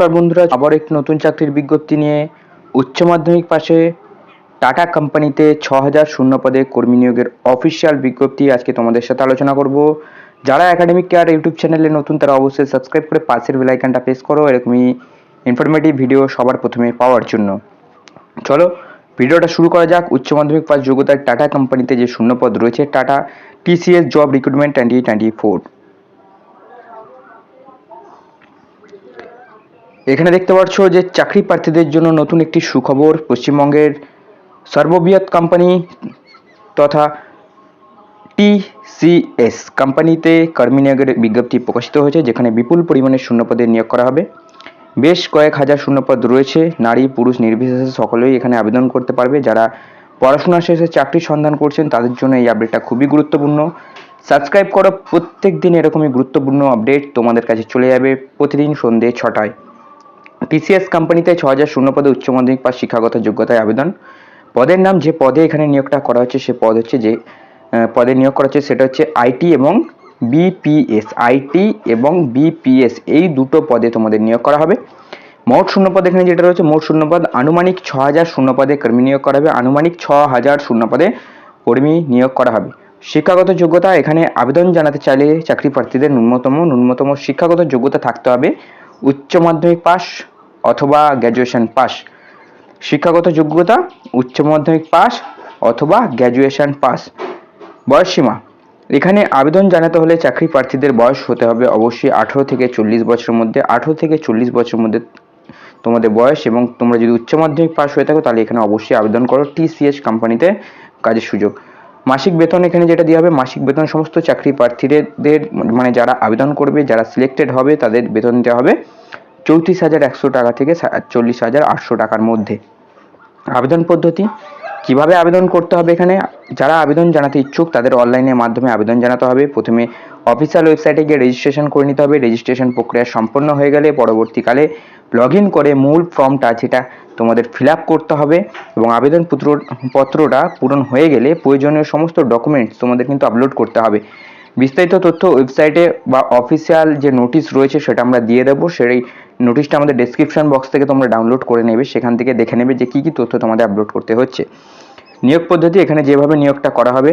নমস্কার বন্ধুরা, আবার একটি নতুন চাকরির বিজ্ঞপ্তি নিয়ে উচ্চ মাধ্যমিক পাশে টাটা কোম্পানিতে ছ হাজার শূন্য পদে কর্মী নিয়োগের অফিসিয়াল বিজ্ঞপ্তি আজকে তোমাদের সাথে আলোচনা করব। যারা একাডেমিক কেয়ার ইউটিউব চ্যানেলে নতুন, তারা অবশ্যই সাবস্ক্রাইব করে পাশের বেলাইকানটা প্রেস করো, এরকমই ইনফরমেটিভ ভিডিও সবার প্রথমে পাওয়ার জন্য। চলো ভিডিওটা শুরু করা যাক। উচ্চ মাধ্যমিক পাস যোগ্যতায় টাটা কোম্পানিতে যে শূন্যপদ রয়েছে, Tata TCS job recruitment twenty twenty four এখানে দেখতে পাচ্ছ যে চাকরি প্রার্থীদের জন্য নতুন একটি সুখবর। পশ্চিমবঙ্গের সর্ববৃহৎ কোম্পানি তথা টিসিএস কোম্পানিতে কর্মী নিয়োগের বিজ্ঞপ্তি প্রকাশিত হয়েছে, যেখানে বিপুল পরিমাণে শূন্যপদে নিয়োগ করা হবে। বেশ কয়েক হাজার শূন্যপদ রয়েছে। নারী, পুরুষ নির্বিশেষে সকলেই এখানে আবেদন করতে পারবে। যারা পড়াশোনা শেষে চাকরির সন্ধান করছেন, তাদের জন্য এই আপডেটটা খুবই গুরুত্বপূর্ণ। সাবস্ক্রাইব করো। প্রত্যেক দিন এরকমই গুরুত্বপূর্ণ আপডেট তোমাদের কাছে চলে যাবে প্রতিদিন সন্ধ্যে ছটায়। টিসিএস কোম্পানিতে ছ হাজার শূন্য পদে উচ্চ মাধ্যমিক পাস শিক্ষাগত যোগ্যতায় আবেদন। পদের নাম যে পদে এখানে নিয়োগটা করা হচ্ছে, সে পদ হচ্ছে যে পদে নিয়োগ করা হচ্ছে, সেটা হচ্ছে আইটি এবং বিপিএস আইটি এবং বিপিএস এই দুটো পদে তোমাদের নিয়োগ করা হবে। মোট শূন্যপদ এখানে যেটা রয়েছে, মোট শূন্যপদ আনুমানিক ছ হাজার শূন্যপদে কর্মী নিয়োগ করা হবে, আনুমানিক ছ হাজার শূন্যপদে কর্মী নিয়োগ করা হবে। শিক্ষাগত যোগ্যতা এখানে আবেদন জানাতে চাইলে চাকরি প্রার্থীদের ন্যূনতম ন্যূনতম শিক্ষাগত যোগ্যতা থাকতে হবে। উচ্চ মাধ্যমিক পাস অথবা গ্র্যাজুয়েশন পাস। শিক্ষাগত যোগ্যতা, উচ্চ মাধ্যমিক পাস অথবা গ্র্যাজুয়েশন পাস। বয়সসীমা এখানে আবেদন জানাতে হলে চাকরি প্রার্থীদের বয়স হতে হবে অবশ্যই আঠেরো থেকে চল্লিশ বছরের মধ্যে। আঠেরো থেকে চল্লিশ বছরের মধ্যে তোমাদের বয়স এবং তোমরা যদি উচ্চ মাধ্যমিক পাস হয়ে থাকো তাহলে এখানে অবশ্যই আবেদন করো। টিসিএস কোম্পানিতে কাজের সুযোগ। মাসিক বেতন এখানে যেটা দেওয়া হবে, মাসিক বেতন সমস্ত চাকরি প্রার্থীদের মানে যারা আবেদন করবে, যারা সিলেক্টেড হবে, তাদের বেতন দেওয়া হবে চৌত্রিশ হাজার একশো টাকা থেকে চল্লিশ হাজার আটশো টাকার মধ্যে। আবেদন পদ্ধতি, কীভাবে আবেদন করতে হবে এখানে? যারা আবেদন জানাতে ইচ্ছুক, তাদের অনলাইনের মাধ্যমে আবেদন জানাতে হবে। প্রথমে অফিসিয়াল ওয়েবসাইটে গিয়ে রেজিস্ট্রেশন করে নিতে হবে। রেজিস্ট্রেশন প্রক্রিয়া সম্পন্ন হয়ে গেলে পরবর্তীকালে লগ ইন করে মূল ফর্মটা যেটা তোমাদের ফিল করতে হবে এবং আবেদন পত্র পত্রটা পূরণ হয়ে গেলে প্রয়োজনীয় সমস্ত ডকুমেন্টস তোমাদের কিন্তু আপলোড করতে হবে। বিস্তারিত তথ্য ওয়েবসাইটে বা অফিসিয়াল যে নোটিশ রয়েছে সেটা আমরা দিয়ে দেবো। সেই নোটিশটা আমাদের ডেসক্রিপশন বক্স থেকে তোমরা ডাউনলোড করে নেবে। সেখান থেকে দেখে নেবে যে কী কী তথ্য তোমাদের আপলোড করতে হচ্ছে। নিয়োগ পদ্ধতি, এখানে যেভাবে নিয়োগটা করা হবে,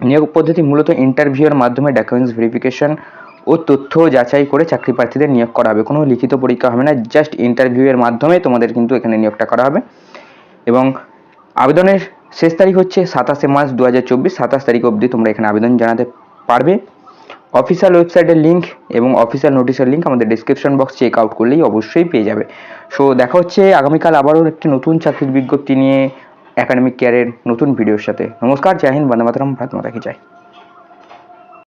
নিয়োগ পদ্ধতি মূলত ইন্টারভিউয়ের মাধ্যমে ডকুমেন্টস ভেরিফিকেশন ও তথ্য যাচাই করে চাকরি প্রার্থীদের নিয়োগ করা হবে। কোনো লিখিত পরীক্ষা হবে না জাস্ট ইন্টারভিউয়ের মাধ্যমে তোমাদের কিন্তু এখানে নিয়োগটা করা হবে। এবং আবেদনের শেষ তারিখ হচ্ছে সাতাশে মার্চ দু হাজার চব্বিশ, সাতাশ তারিখ অবধি তোমরা এখানে আবেদন জানাতে পারবে। অফিসিয়াল ওয়েবসাইটের লিঙ্ক এবং অফিসিয়াল নোটিশের লিঙ্ক আমাদের ডিসক্রিপশন বক্স চেক আউট করলেই অবশ্যই পেয়ে যাবে। সো দেখা হচ্ছে আগামীকাল আবারও একটি নতুন চাকরির বিজ্ঞপ্তি নিয়ে একাডেমিক কেয়ারের নতুন ভিডিওর সাথে। নমস্কার, জয় হিন্দ, বন্দে মাতরম, ভারত মাতা কি